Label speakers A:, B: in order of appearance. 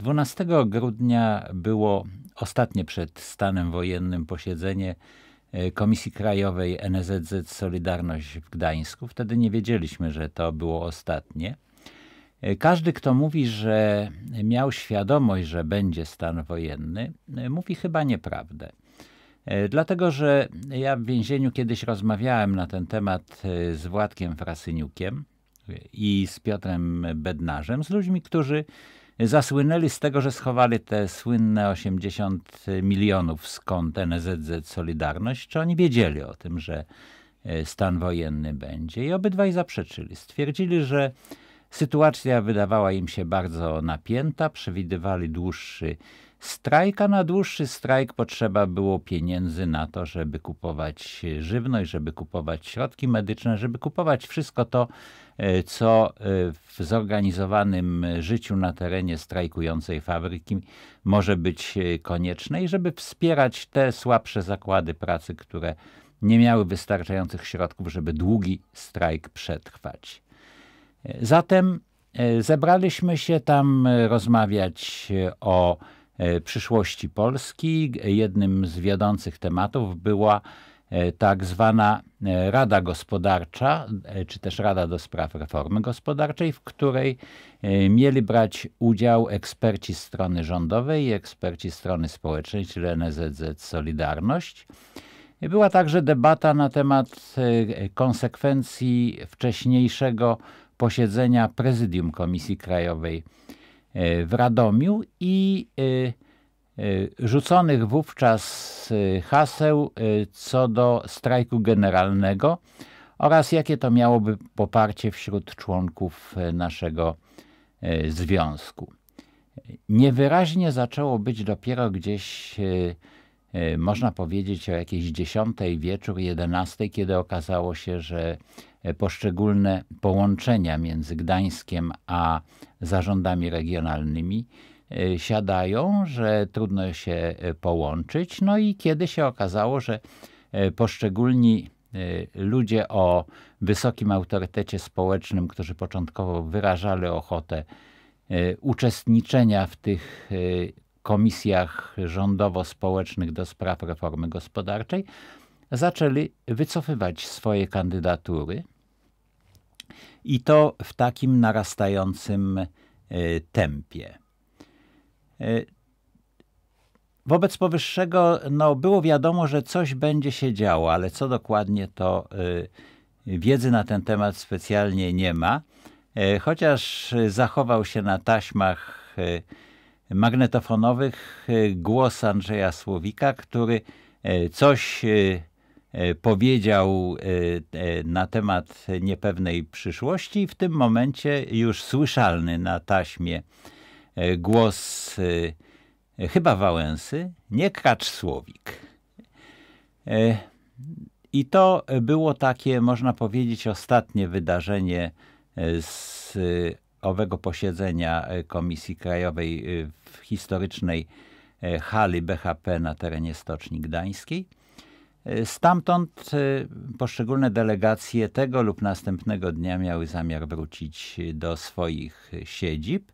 A: 12 grudnia było ostatnie przed stanem wojennym posiedzenie e, Komisji Krajowej NSZZ Solidarność w Gdańsku. Wtedy nie wiedzieliśmy, że to było ostatnie. E, każdy, kto mówi, że miał świadomość, że będzie stan wojenny, e, mówi chyba nieprawdę. Dlatego, że ja w więzieniu kiedyś rozmawiałem na ten temat z Władkiem Frasyniukiem i z Piotrem Bednarzem, z ludźmi, którzy zasłynęli z tego, że schowali te słynne 80 milionów kont NZZ Solidarność. Czy oni wiedzieli o tym, że e, stan wojenny będzie? I obydwaj zaprzeczyli. Stwierdzili, że sytuacja wydawała im się bardzo napięta, przewidywali dłuższy strajk, a na dłuższy strajk potrzeba było pieniędzy na to, żeby kupować żywność, żeby kupować środki medyczne, żeby kupować wszystko to, e, co e, w zorganizowanym życiu na terenie strajkującej fabryki może być e, konieczne i żeby wspierać te słabsze zakłady pracy, które nie miały wystarczających środków, żeby długi strajk przetrwać. Zatem zebraliśmy się tam rozmawiać o E, przyszłości Polski. Jednym z wiodących tematów była e, tak zwana e, Rada Gospodarcza, czy też Rada do Spraw Reformy Gospodarczej, w której mieli brać udział eksperci strony rządowej i eksperci strony społecznej, czyli NZZ Solidarność. Była także debata na temat konsekwencji wcześniejszego posiedzenia Prezydium Komisji Krajowej E, w Radomiu i e, e, rzuconych wówczas haseł co do strajku generalnego oraz jakie to miałoby poparcie wśród członków naszego związku. Niewyraźnie zaczęło być dopiero gdzieś, można powiedzieć, o jakiejś dziesiątej wieczór, jedenastej, kiedy okazało się, że poszczególne połączenia między Gdańskiem a zarządami regionalnymi e, siadają, że trudno się e, połączyć. No i kiedy się okazało, że e, poszczególni ludzie o wysokim autorytecie społecznym, którzy początkowo wyrażali ochotę uczestniczenia w tych komisjach rządowo-społecznych do spraw reformy gospodarczej, zaczęli wycofywać swoje kandydatury i to w takim narastającym e, tempie. E, wobec powyższego no, było wiadomo, że coś będzie się działo, ale co dokładnie to e, wiedzy na ten temat specjalnie nie ma, chociaż zachował się na taśmach magnetofonowych głos Andrzeja Słowika, który coś E, powiedział e, e, na temat niepewnej przyszłości. W tym momencie już słyszalny na taśmie głos chyba Wałęsy, nie Kracz Słowik. I to było takie, można powiedzieć, ostatnie wydarzenie z owego posiedzenia Komisji Krajowej w historycznej hali BHP na terenie Stoczni Gdańskiej. Stamtąd poszczególne delegacje tego lub następnego dnia miały zamiar wrócić do swoich siedzib.